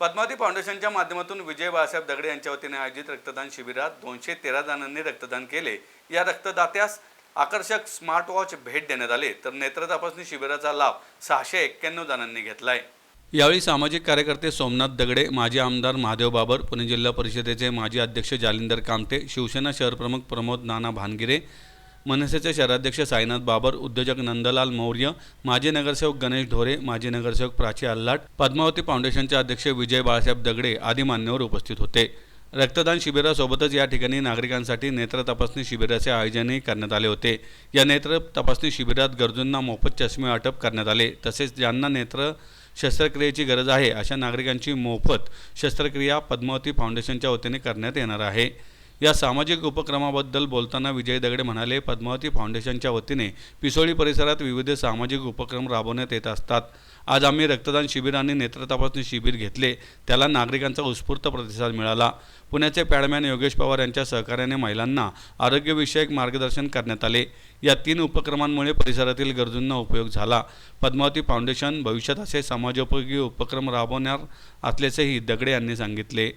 पद्मावती फाउंडेशनच्या माध्यमातून विजय बाळासाहेब दगडे यांच्या वतीने आयोजित रक्तदान शिबिरात दोनशे तेरा जणांनी रक्तदान केले. या रक्तदात्यास आकर्षक स्मार्ट वॉच भेट देण्यात आले. तर नेत्र तपासणी शिबिराचा लाभ सहाशे एक्क्याण्णव जणांनी घेतला आहे यावेळी सामाजिक कार्यकर्ते सोमनाथ दगडे माजी आमदार महादेव बाबर पुणे जिल्हा परिषदेचे माजी अध्यक्ष जालिंदर कामटे शिवसेना शहरप्रमुख प्रमोद नाना भानगिरे मनसेचे शहराध्यक्ष साईनाथ बाबर उद्योजक नंदलाल मौर्य माजी नगरसेवक गणेश ढोरे माजी नगरसेवक प्राची अल्लाट पद्मावती फाउंडेशनचे अध्यक्ष विजय बाळासाहेब दगडे आदी मान्यवर उपस्थित होते. रक्तदान शिबिरासोबतच या ठिकाणी नागरिकांसाठी नेत्र तपासणी शिबिराचे आयोजनही करण्यात आले होते. या नेत्र तपासणी शिबिरात गरजूंना मोफत चष्मे वाटप करण्यात आले. तसेच ज्यांना नेत्र शस्त्रक्रियेची गरज आहे अशा नागरिकांची मोफत शस्त्रक्रिया पद्मावती फाउंडेशनच्या वतीने करण्यात येणार आहे. या सामाजिक उपक्रमाबद्दल बोलताना विजय दगडे म्हणाले पद्मावती फाउंडेशनच्या वतीने पिसोळी परिसरात विविध सामाजिक उपक्रम राबवण्यात येत असतात. आज आम्ही रक्तदान शिबिर आणि नेत्र तपासणी शिबिर घेतले. त्याला नागरिकांचा उत्स्फूर्त प्रतिसाद मिळाला. पुण्याचे पॅडमॅन योगेश पवार यांच्या सहकार्याने महिलांना आरोग्यविषयक मार्गदर्शन करण्यात आले. या तीन उपक्रमांमुळे परिसरातील गरजूंना उपयोग झाला. पद्मावती फाउंडेशन भविष्यात असे समाजोपयोगी उपक्रम राबवणार असल्याचेही दगडे यांनी सांगितले.